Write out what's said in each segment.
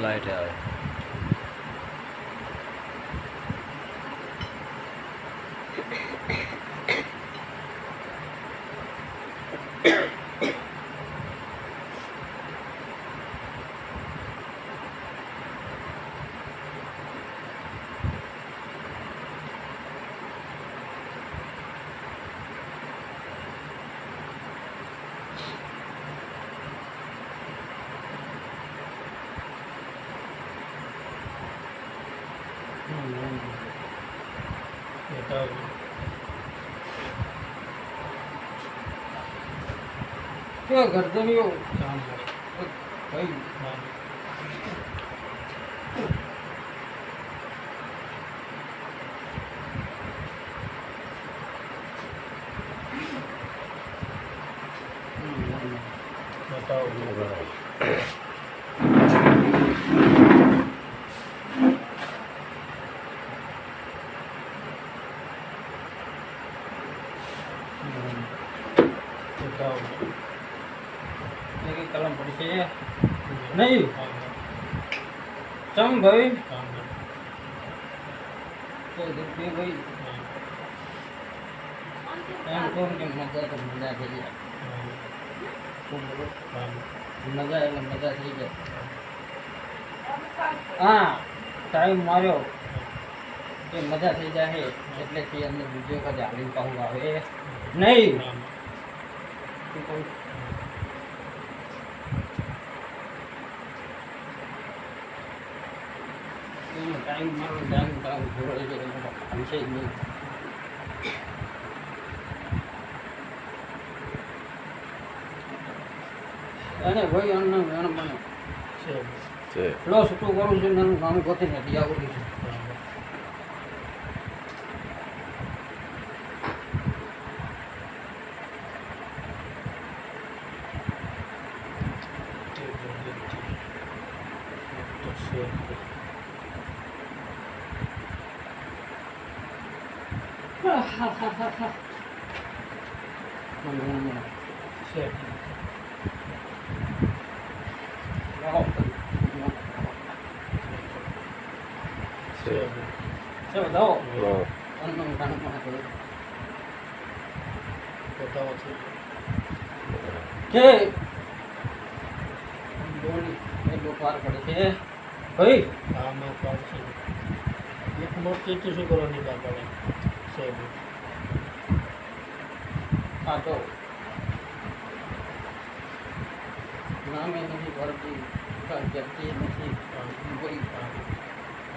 Later. કેવા ગરદનીઓ ભાઈ એક એક કલમ પડશે નહીં ચમ ભાઈ તો દુઃખી ભાઈ એમ કહું કે મજા તો મજા થઈ જાય ખૂબ મજા એટલે મજા થઈ જાય હા ટાઈમ માર્યો એ મજા થઈ જાય એટલે કે અંદર બીજો કદી હાલી કહું આવે નહીં શું કોઈ ટાઈમ મારો ટાઈમ કામ જાય એટલે હાલશે જ નહીં. અને ભાઈ અન્ન વેણ બને. છે. ફ્લો છૂટું કરું છું ને એનું કામ ગોતી નથી આવડ્યું છે મને વેણ બને. લાવો. છે લાવો. હા. અન્નનું પાડશે એક મોટી તો શું કરવાની પાર પડે છે હા તો. નામે નથી ભરતી વ્યક્તિ નથી કોઈ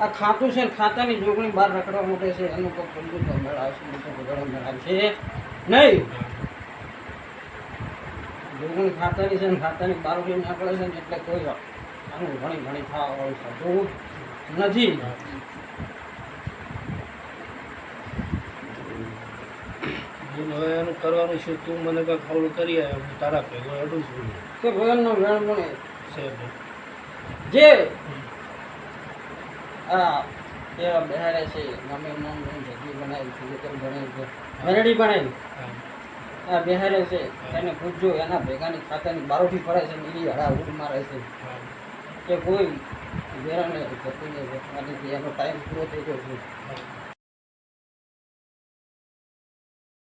આ ખાતું છે ને ખાતાની જોગણી બહાર રખડવા માટે છે. એનું કોઈ પંજું તો મેળાવશે મોટો બગાડો મેળાવશે. નહીં? જોગણી ખાતાની છે ને ખાતાની બહાર ઉડી નીકળે છે ને એટલે કોઈ ઘણી ઘણી થવા વાળું થતું નથી. હવે એનું કરવાનું છે તું મને કાંઈક ખવડું કરી આવ્યો હું તારા ભેગો અડું છું. કે ભગવાનનો વેણ મને. છે જે આ એવા બહેરે છે ગમે નામ જગ્યા બનાવી છે બનાવી છે. મેરડી બનાવી. આ બહેરે છે એને પૂછજો એના ભેગાની ખાતાની બારોઠી ફરે છે એની હડા ઉડ મારે છે. કે કોઈ વેરાને અને એનો ટાઈમ પૂરો થઈ ગયો છે.